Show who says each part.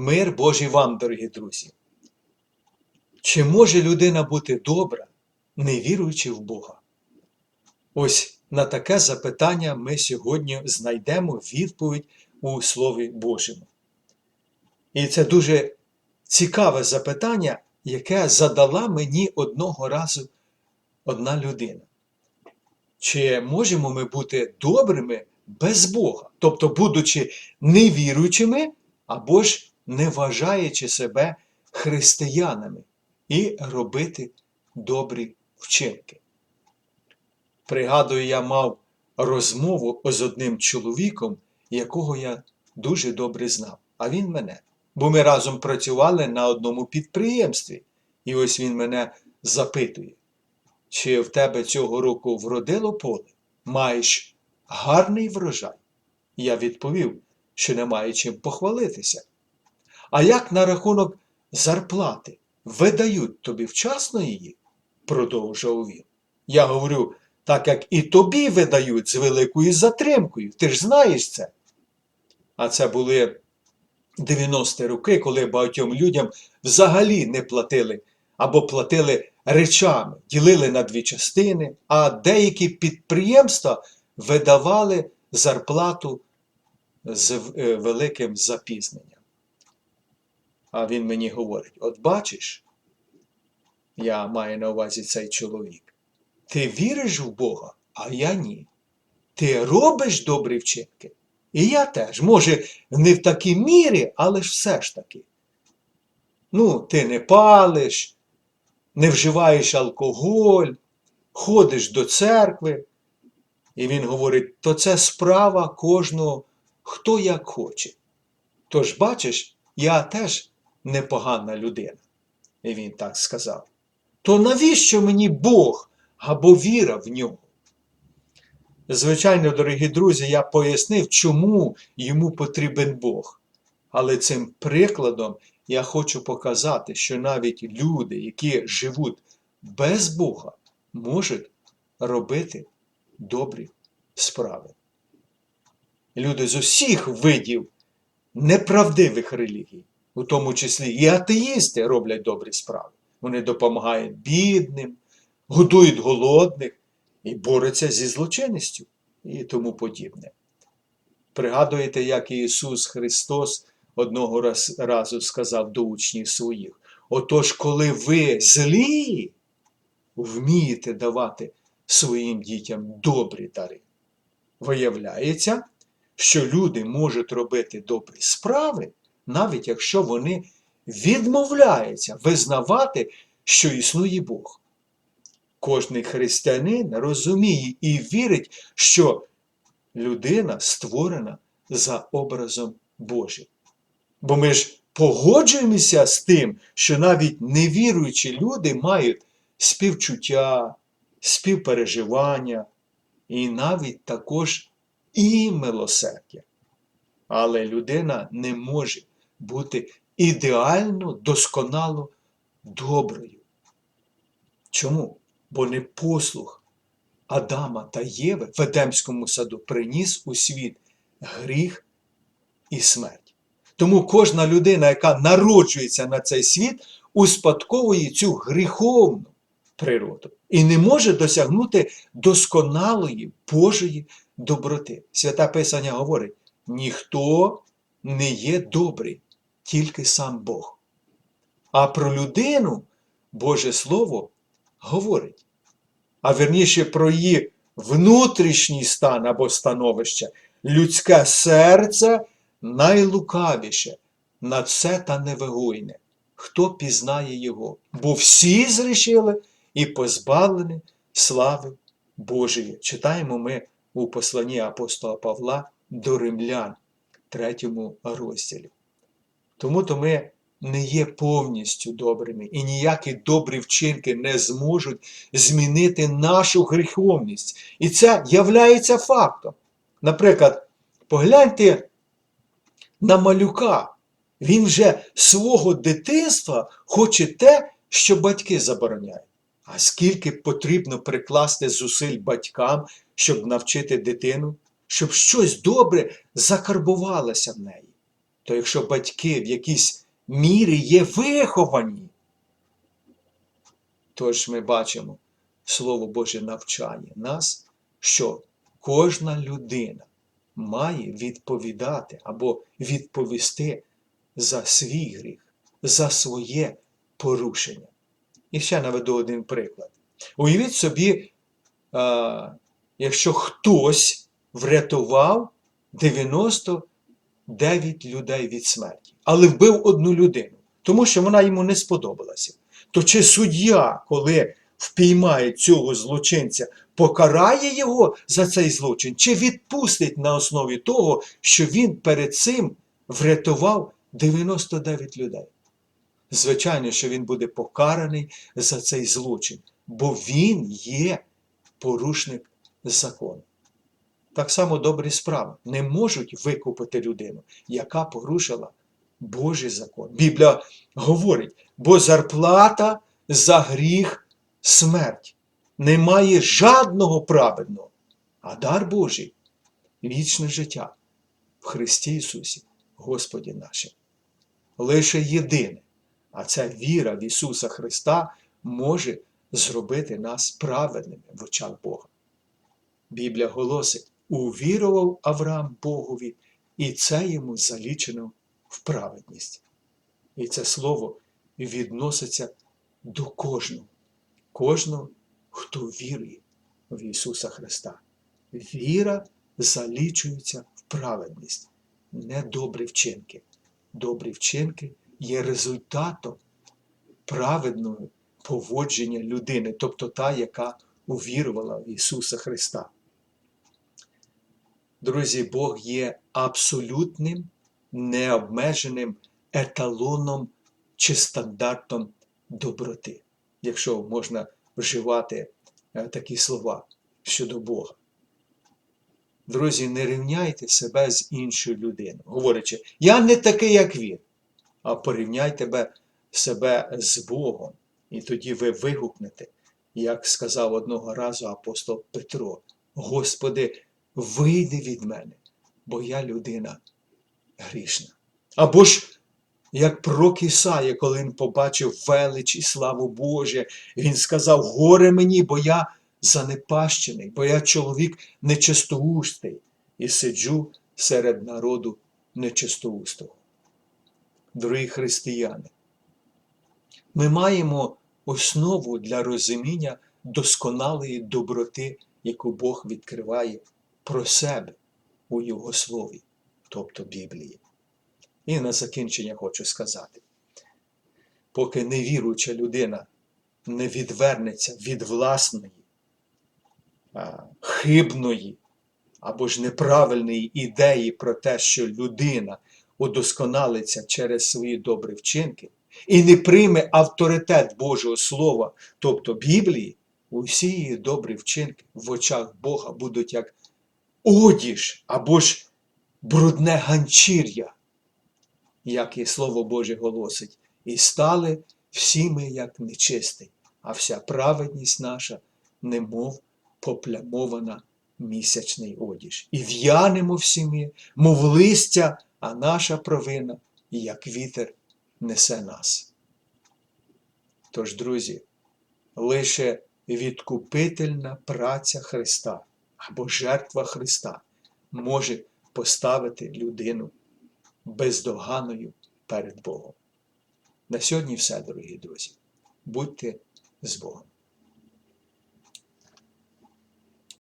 Speaker 1: Мир Божий вам, дорогі друзі. Чи може людина бути добра, не віруючи в Бога? Ось на таке запитання ми сьогодні знайдемо відповідь у Слові Божому. І це дуже цікаве запитання, яке задала мені одного разу одна людина. Чи можемо ми бути добрими без Бога? Тобто, будучи невіруючими або ж не вважаючи себе християнами і робити добрі вчинки? Пригадую, я мав розмову з одним чоловіком, якого я дуже добре знав, а він мене. Бо ми разом працювали на одному підприємстві. І ось він мене запитує, чи в тебе цього року вродило поле? Маєш гарний врожай? Я відповів, що немає чим похвалитися. А як на рахунок зарплати? Видають тобі вчасно її? продовжував він. Я говорю, так як і тобі видають з великою затримкою, ти ж знаєш це. А це були 90-ті роки, коли багатьом людям взагалі не платили або платили речами, ділили на дві частини, а деякі підприємства видавали зарплату з е, великим запізненням. А він мені говорить: от бачиш, я маю на увазі цей чоловік, ти віриш в Бога, а я ні. Ти робиш добрі вчинки. І я теж, може, не в такій мірі, але ж все ж таки. Ну, ти не палиш, не вживаєш алкоголь, ходиш до церкви. І він говорить, то це справа кожного, хто як хоче. Тож, бачиш, я теж непогана людина. І він так сказав. То навіщо мені Бог або віра в нього? Звичайно, дорогі друзі, я пояснив, чому йому потрібен Бог. Але цим прикладом я хочу показати, що навіть люди, які живуть без Бога, можуть робити добрі справи. Люди з усіх видів неправдивих релігій, у тому числі і атеїсти роблять добрі справи. Вони допомагають бідним, годують голодних і борються зі злочинністю і тому подібне. Пригадуєте, як Ісус Христос одного раз, разу сказав до учнів своїх: Отож, коли ви злі, вмієте давати своїм дітям добрі дари. Виявляється, що люди можуть робити добрі справи, навіть якщо вони відмовляються визнавати, що існує Бог. Кожний християнин розуміє і вірить, що людина створена за образом Божим. Бо ми ж погоджуємося з тим, що навіть невіруючі люди мають співчуття, співпереживання і навіть також і милосердя. Але людина не може бути ідеально досконало доброю. Чому? Бо не послух Адама та Єви в Едемському саду приніс у світ гріх і смерть. Тому кожна людина, яка народжується на цей світ, успадковує цю гріховну природу і не може досягнути досконалої Божої доброти. Свята Писання говорить: ніхто не є добрий, тільки сам Бог. А про людину Боже Слово говорить, а верніше про її внутрішній стан або становище, людське серце найлукавіше, на це та невигойне. Хто пізнає його? Бо всі зрішили і позбавлені слави Божої. Читаємо ми у посланні апостола Павла до римлян, третьому розділі. Тому то ми не є повністю добрими, і ніякі добрі вчинки не зможуть змінити нашу гріховність. І це являється фактом. Наприклад, погляньте на малюка. Він вже свого дитинства хоче те, що батьки забороняють. А скільки потрібно прикласти зусиль батькам, щоб навчити дитину, щоб щось добре закарбувалося в неї. То якщо батьки в якійсь мірі є виховані, тож ми бачимо, Слово Боже навчає нас, що кожна людина має відповідати або відповісти за свій гріх, за своє порушення. І ще наведу один приклад. Уявіть собі, якщо хтось врятував 99 людей від смерті, але вбив одну людину, тому що вона йому не сподобалася. То чи суддя, коли впіймає цього злочинця, покарає його за цей злочин, чи відпустить на основі того, що він перед цим врятував 99 людей? Звичайно, що він буде покараний за цей злочин, бо він є порушник закону. Так само добрі справи не можуть викупити людину, яка порушила Божий закон. Біблія говорить, бо зарплата за гріх смерть. Немає жадного праведного, а дар Божий вічне життя в Христі Ісусі, Господі нашим. Лише єдине, а ця віра в Ісуса Христа може зробити нас праведними в очах Бога. Біблія голосить, увірував Авраам Богові, і це йому залічено в праведність. І це слово відноситься до кожного, кожного, хто вірує в Ісуса Христа. Віра залічується в праведність, не добрі вчинки. Добрі вчинки є результатом праведного поводження людини, тобто та, яка увірувала в Ісуса Христа. Друзі, Бог є абсолютним, необмеженим еталоном чи стандартом доброти, якщо можна вживати е, такі слова щодо Бога. Друзі, не рівняйте себе з іншою людиною, говорячи, я не такий, як він, а порівняй тебе себе з Богом. І тоді ви вигукнете, як сказав одного разу апостол Петро: Господи, вийди від мене, бо я людина грішна. Або ж, як пророк Ісая, коли він побачив велич і славу Божу, він сказав: Горе мені, бо я занепащений, бо я чоловік нечистоустий і сиджу серед народу нечистоустого. Дорогі християни, ми маємо основу для розуміння досконалої доброти, яку Бог відкриває про себе у Його Слові, тобто Біблії. І на закінчення хочу сказати: поки невіруюча людина не відвернеться від власної, хибної або ж неправильної ідеї про те, що людина удосконалиться через свої добрі вчинки, і не прийме авторитет Божого Слова, тобто Біблії, усі її добрі вчинки в очах Бога будуть як одіж або ж брудне ганчір'я, як і Слово Боже голосить, і стали всі ми як нечистий, а вся праведність наша, немов поплямована місячний одіж. І в'янемо всі ми, мов листя, а наша провина, як вітер несе нас. Тож, друзі, лише відкупительна праця Христа або жертва Христа може поставити людину бездоганою перед Богом. На сьогодні все, дорогі друзі. Будьте з Богом.